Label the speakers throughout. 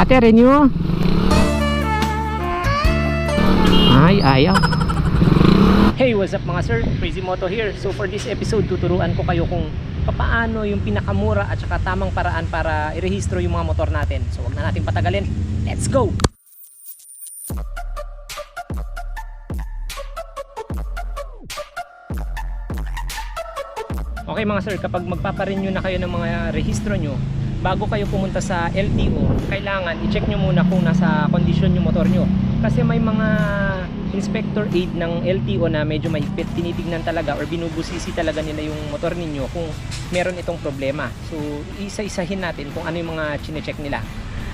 Speaker 1: Ate, renew. Ay, ayaw. Hey, what's up mga sir? Crazy Moto here. So for this episode, tuturuan ko kayo kung paano yung pinakamura at saka tamang paraan para irehistro yung mga motor natin. So wag na natin patagalin. Let's go! Okay mga sir, kapag magpaparenew na kayo ng mga rehistro nyo, bago kayo pumunta sa LTO, kailangan i-check nyo muna kung nasa kondisyon yung motor nyo. Kasi may mga inspector aid ng LTO na medyo mahigpit, tinitignan talaga or binubusisi talaga nila yung motor ninyo kung meron itong problema. So, isa-isahin natin kung ano yung mga chine-check nila.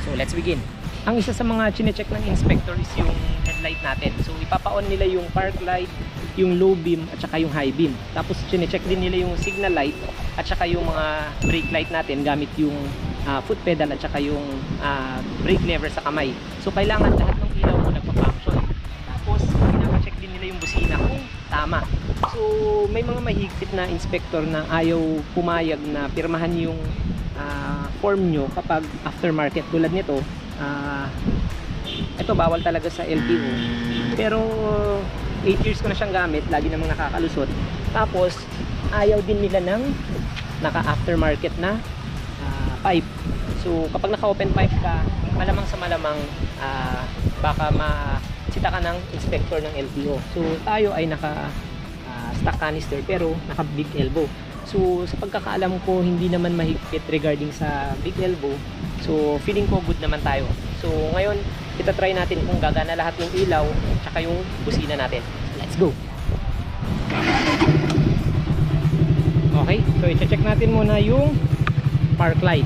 Speaker 1: So, let's begin. Ang isa sa mga chine-check ng inspector is yung headlight natin. So, ipapaon nila yung park light, yung low beam at saka yung high beam. Tapos chine-check din nila yung signal light at saka yung mga brake light natin gamit yung ah, foot pedal at saka yung ah, brake lever sa kamay. So kailangan lahat ng ilaw mo nagpa-function. Tapos pinaka-check din nila yung busina kung tama. So may mga mahigpit na inspector na ayaw pumayag na pirmahan yung ah, form nyo kapag aftermarket tulad nito. ah, ito bawal talaga sa LTO. Pero 8 years ko na siyang gamit, lagi namang nakakalusot. Tapos, ayaw din nila ng naka-aftermarket na ah, pipe. So, kapag naka-open pipe ka, malamang sa malamang ah, baka masita ka ng inspector ng LTO. So, tayo ay naka ah, stock canister pero naka big elbow. So, sa pagkakaalam ko, hindi naman mahigpit regarding sa big elbow. So, feeling ko good naman tayo. So, ngayon, kita try natin kung gagana lahat yung ilaw tsaka yung busina natin. Let's go! Okay, so i-check natin muna yung park light.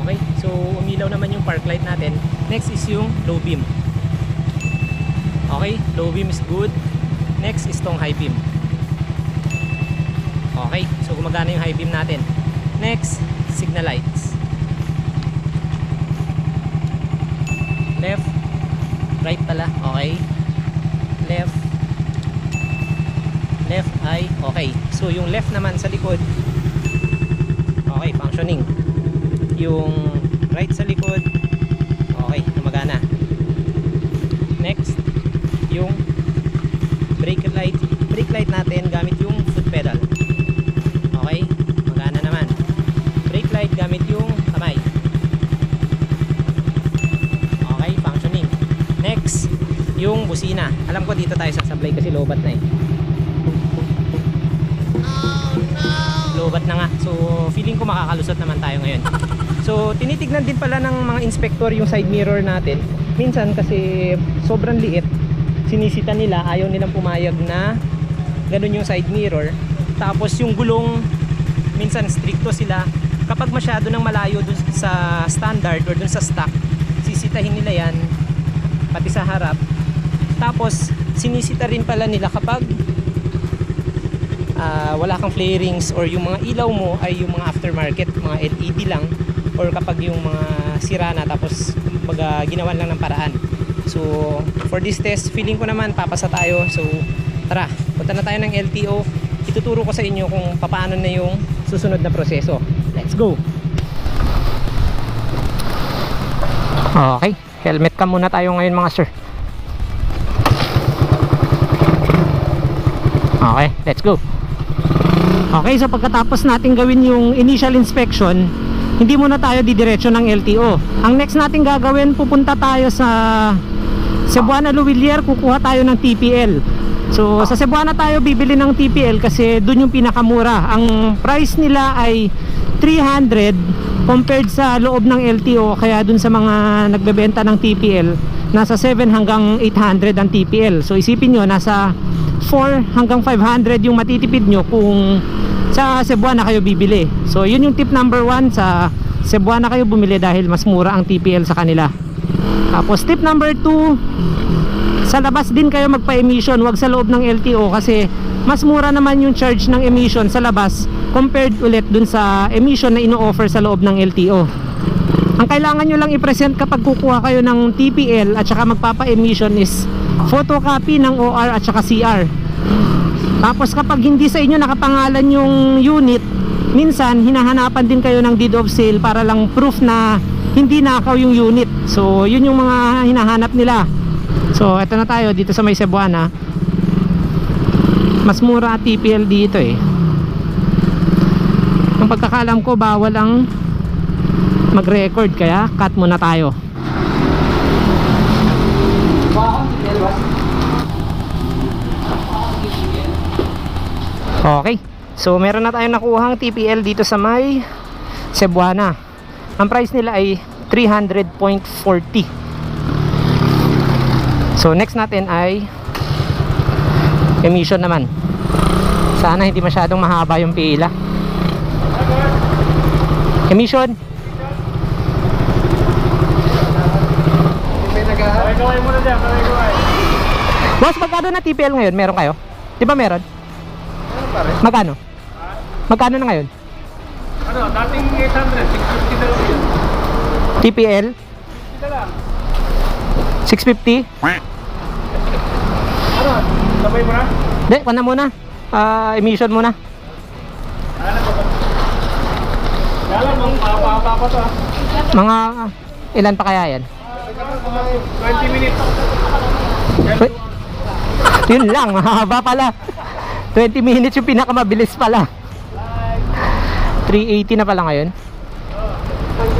Speaker 1: Okay, so umilaw naman yung park light natin. Next is yung low beam. Okay, low beam is good. Next is tong high beam. Okay, so gumagana yung high beam natin. Next, signal lights. Left, right pala. Okay. Left, left ay okay. So yung left naman sa likod, okay, functioning. Yung right sa likod, okay, gumagana. Next, yung brake light, brake light natin gamit yung foot pedal. Okay, magana naman. Brake light gamit yung kamay. Okay, functioning. Next, yung busina. Alam ko dito tayo sasablay kasi lobat na eh. Lobat na nga. So, feeling ko makakalusot naman tayo ngayon. So, tinitignan din pala ng mga inspector yung side mirror natin. Minsan kasi sobrang liit. Sinisita nila, ayaw nilang pumayag na ganun yung side mirror. Tapos yung gulong, minsan stricto sila. Kapag masyado nang malayo dun sa standard or dun sa stock, sisitahin nila yan pati sa harap. Tapos sinisita rin pala nila kapag ah, wala kang flarings or yung mga ilaw mo ay yung mga aftermarket, mga LED lang or kapag yung mga sira na tapos baga ginawan lang ng paraan. So, for this test, feeling ko naman papasa tayo. So, tara, punta na tayo ng LTO. Ituturo ko sa inyo kung paano na yung susunod na proseso. Let's go! Okay, helmet ka muna tayo ngayon mga sir. Okay, let's go. Okay, so pagkatapos natin gawin yung initial inspection, hindi muna tayo didiretso ng LTO. Ang next natin gagawin, pupunta tayo sa Cebuana Luwilier, kukuha tayo ng TPL. So sa Cebuana tayo bibili ng TPL kasi doon yung pinakamura. Ang price nila ay 300 compared sa loob ng LTO kaya doon sa mga nagbebenta ng TPL nasa 7 hanggang 800 ang TPL. So isipin nyo nasa 4 hanggang 500 yung matitipid nyo kung sa Cebuana kayo bibili. So yun yung tip number 1 sa Cebuana kayo bumili dahil mas mura ang TPL sa kanila. Tapos tip number 2 sa labas din kayo magpa-emission, wag sa loob ng LTO kasi mas mura naman yung charge ng emission sa labas compared ulit dun sa emission na ino-offer sa loob ng LTO. Ang kailangan nyo lang i-present kapag kukuha kayo ng TPL at saka magpapa-emission is photocopy ng OR at saka CR. Tapos kapag hindi sa inyo nakapangalan yung unit, minsan hinahanapan din kayo ng deed of sale para lang proof na hindi nakaw yung unit. So, yun yung mga hinahanap nila. So, eto na tayo dito sa may Cebuana. Mas mura TPL dito eh. Ang pagkakalam ko bawal ang mag-record kaya cut muna tayo. Okay. So meron na tayong nakuhang TPL dito sa may Cebuana. Ang price nila ay 300.40. So next natin ay emission naman. Sana hindi masyadong mahaba yung pila. Emission.
Speaker 2: Kaway-kaway muna dyan, kaway-kaway.
Speaker 1: Boss, magkano na TPL ngayon? Meron kayo? Di ba meron?
Speaker 2: Ano pare?
Speaker 1: Magkano? Magkano na ngayon?
Speaker 2: Ano, dating 800, 650 na lang yun.
Speaker 1: TPL?
Speaker 2: Ito lang.
Speaker 1: 650?
Speaker 2: Ano, sabay mo na?
Speaker 1: Hindi, kwan na muna. Ah, emission muna.
Speaker 2: Ano ba ba? Kaya lang, mga papa pa to ah.
Speaker 1: Mga ilan pa kaya yan?
Speaker 2: 20 minutes.
Speaker 1: Yun lang, mahaba pala. 20 minutes yung pinakamabilis pala. 380 na pala ngayon.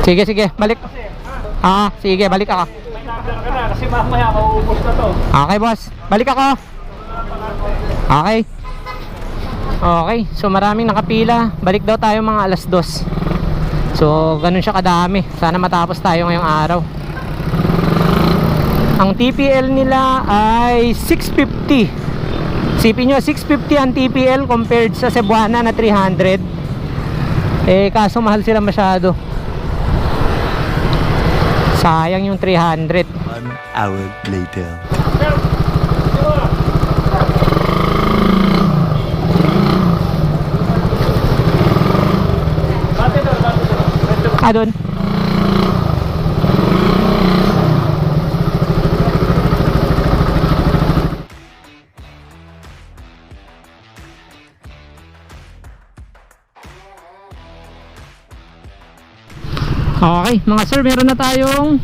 Speaker 1: Sige, sige, balik. Ah, sige, balik ako.
Speaker 2: Kasi mamaya mauubos na to.
Speaker 1: Okay, boss. Balik ako. Okay. Okay, so maraming nakapila. Balik daw tayo mga alas dos. So, ganun siya kadami. Sana matapos tayo ngayong araw. Ang TPL nila ay 650. Sipin nyo, 650 ang TPL compared sa Cebuana na 300. Eh, kaso mahal sila masyado. Sayang yung 300.
Speaker 3: One hour later.
Speaker 1: Ah, doon. Okay, mga sir, meron na tayong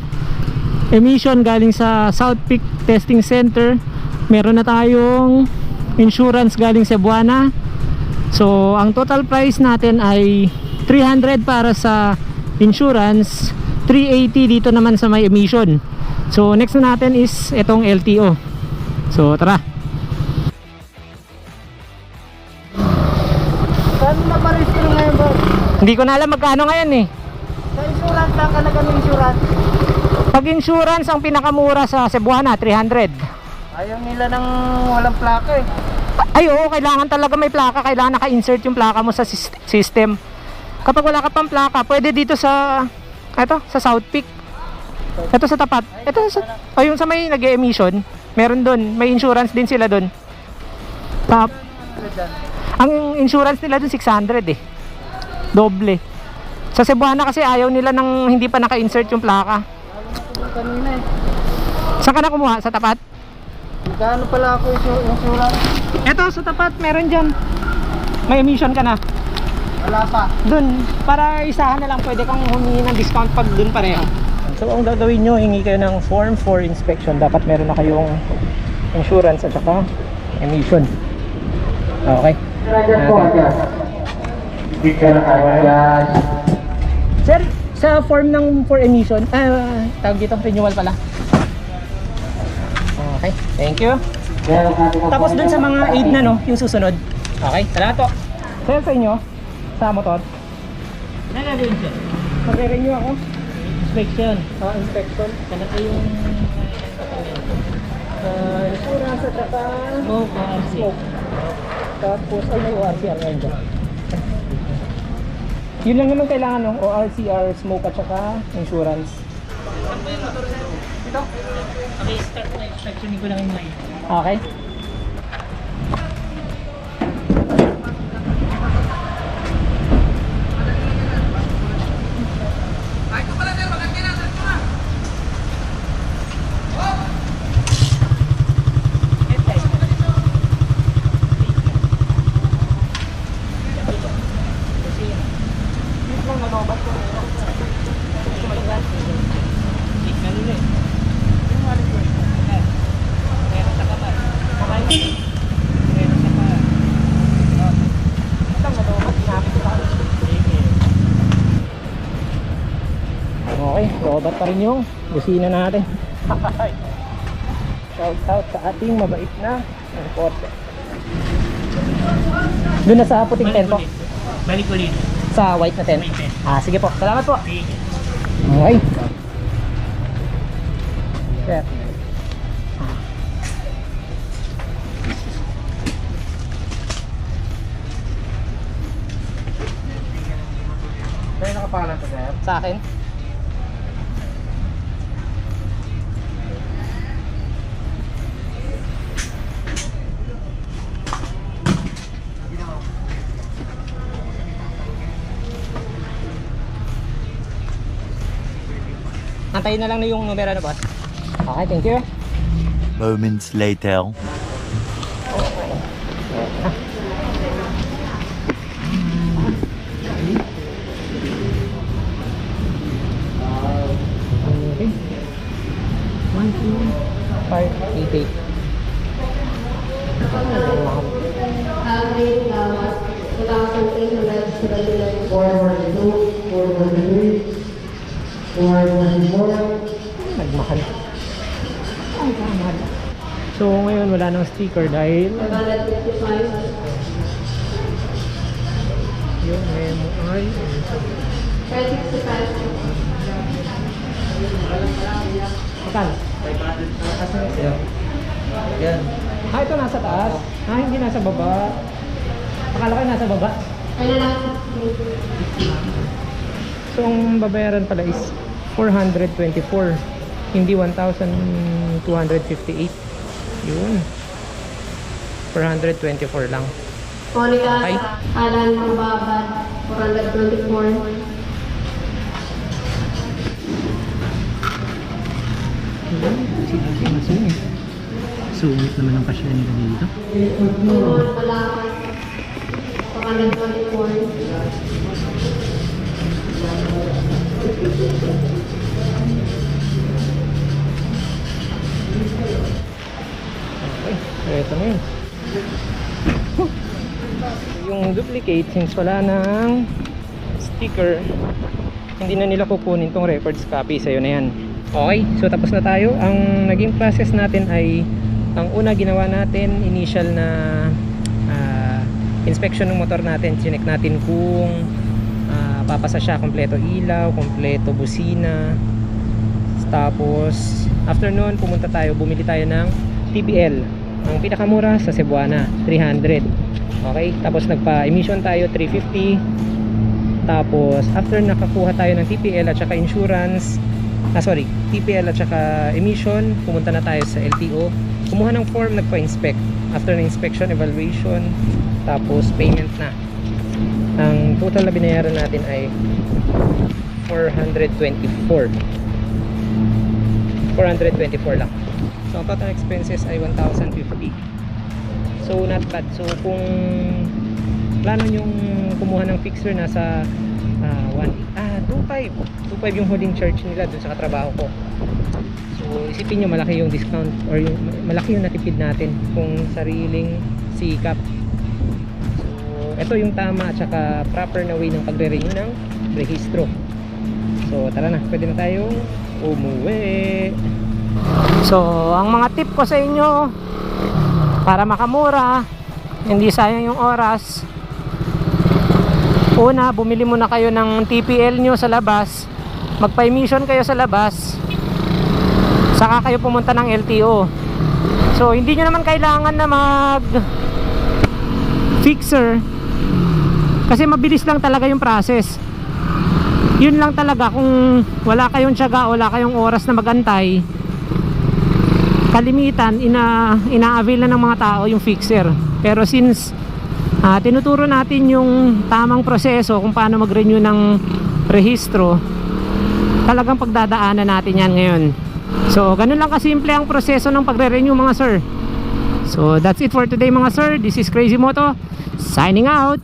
Speaker 1: emission galing sa South Peak Testing Center. Meron na tayong insurance galing Cebuana. So, ang total price natin ay 300 para sa insurance, 380 dito naman sa may emission. So, next na natin is itong LTO. So, tara.
Speaker 4: Saan na parehistro ngayon?
Speaker 1: Hindi ko na alam magkano ngayon eh.
Speaker 4: Insurance lang ka nag insurance.
Speaker 1: Pag insurance, ang pinakamura sa Cebuana, 300.
Speaker 4: Ayaw nila ng walang plaka eh.
Speaker 1: Ay oo, kailangan talaga may plaka. Kailangan naka-insert yung plaka mo sa system. Kapag wala ka pang plaka, pwede dito sa eto, sa South Peak. Ito sa tapat. Ito sa oh, yung sa may nag-emission, meron doon. May insurance din sila doon. Tap. Ang insurance nila doon 600 eh. Doble. Sa Cebuana kasi ayaw nila ng hindi pa naka-insert yung plaka.
Speaker 4: Kanina eh.
Speaker 1: Saan ka na kumuha? Sa tapat?
Speaker 4: Magkano pala ako insu- insurance?
Speaker 1: Ito sa tapat, meron dyan. May emission ka na.
Speaker 4: Wala pa.
Speaker 1: Doon, para isahan na lang pwede kang humingi ng discount pag doon pareho. So ang gagawin nyo, hingi kayo ng form for inspection. Dapat meron na kayong insurance at saka emission. Okay. Sir, sa form ng for emission, ah, tawag dito, renewal pala. Okay, thank you. Tapos dun sa mga aid na no, yung susunod. Okay, salamat po. Sir, sa inyo, sa motor.
Speaker 4: Nagagawin siya.
Speaker 1: Magre-renew ako.
Speaker 4: Inspection.
Speaker 1: Ah, inspection.
Speaker 4: Talaga yung
Speaker 1: Uh, insurance at saka
Speaker 4: smoke.
Speaker 1: Tapos, ay ngayon dyan. Yun lang naman kailangan ng ORCR, smoke at saka insurance.
Speaker 4: Okay, start na. Inspectionin ko lang yung mic.
Speaker 1: Okay? Robot pa rin yung busina natin. Shout out sa ating mabait na reporter. Doon na sa puting tent po.
Speaker 4: Balik ulit.
Speaker 1: Sa white na tent. Ah, sige po. Salamat po. Okay. Sir.
Speaker 2: Kaya nakapangalan to, sir?
Speaker 1: Sa akin? Antayin na lang na yung numero na boss. Okay, thank you.
Speaker 3: Moments later.
Speaker 1: Okay. One, two, five, eight, eight.
Speaker 5: Average uh, 2,879. 442, 443, 444.
Speaker 1: Nagmahal. Ay, kamahal. So ngayon wala nang sticker dahil
Speaker 5: 555.
Speaker 1: yung memo ay
Speaker 5: 565.
Speaker 1: Magkano? Yan. Yan. Ah, ito nasa taas. Ah, hindi nasa baba. Akala ko nasa baba.
Speaker 5: Ano lang?
Speaker 1: So, ang babayaran pala is 424. Hindi 1,258. Yun. 424 lang.
Speaker 5: Monica,
Speaker 1: Ay.
Speaker 5: Alan Mababad, 424.
Speaker 1: Sungit naman ang pasya nila dito.
Speaker 5: Simon Malakas, 424.
Speaker 1: Ito na yun. Yung duplicate, since wala ng sticker, hindi na nila kukunin tong records copy. Sa'yo na yan. Okay, so tapos na tayo. Ang naging process natin ay, ang una ginawa natin, initial na ah, inspection ng motor natin. Chinek natin kung ah, papasa siya, kompleto ilaw, kompleto busina. Tapos, after nun, pumunta tayo, bumili tayo ng TPL. Ang pinakamura sa Cebuana, 300. Okay? Tapos nagpa-emission tayo, 350. Tapos, after nakakuha tayo ng TPL at saka insurance, ah sorry, TPL at saka emission, pumunta na tayo sa LTO. Kumuha ng form, nagpa-inspect. After ng inspection, evaluation, tapos payment na. Ang total na binayaran natin ay 424. 424 lang. So, total expenses ay 1,050. So, not bad. So, kung plano yung kumuha ng fixer nasa ah, 1 ah 2.5 2.5 yung holding charge nila dun sa katrabaho ko. So isipin nyo malaki yung discount or yung malaki yung natipid natin kung sariling sikap. So ito yung tama at saka proper na way ng pagre-renew ng rehistro. So tara na. Pwede na tayong umuwi so ang mga tip ko sa inyo para makamura hindi sayang yung oras. Una bumili muna kayo ng TPL nyo sa labas. Magpa-emission kayo sa labas. Saka kayo pumunta ng LTO so hindi nyo naman kailangan na mag fixer kasi mabilis lang talaga yung process. Yun lang talaga kung wala kayong tiyaga wala kayong oras na magantay kalimitan ina ina-avail na ng mga tao yung fixer. Pero since ah, tinuturo natin yung tamang proseso kung paano mag-renew ng rehistro talagang pagdadaanan natin yan ngayon. So ganun lang kasimple ang proseso ng pagre-renew mga sir. So that's it for today mga sir. This is Crazy Moto signing out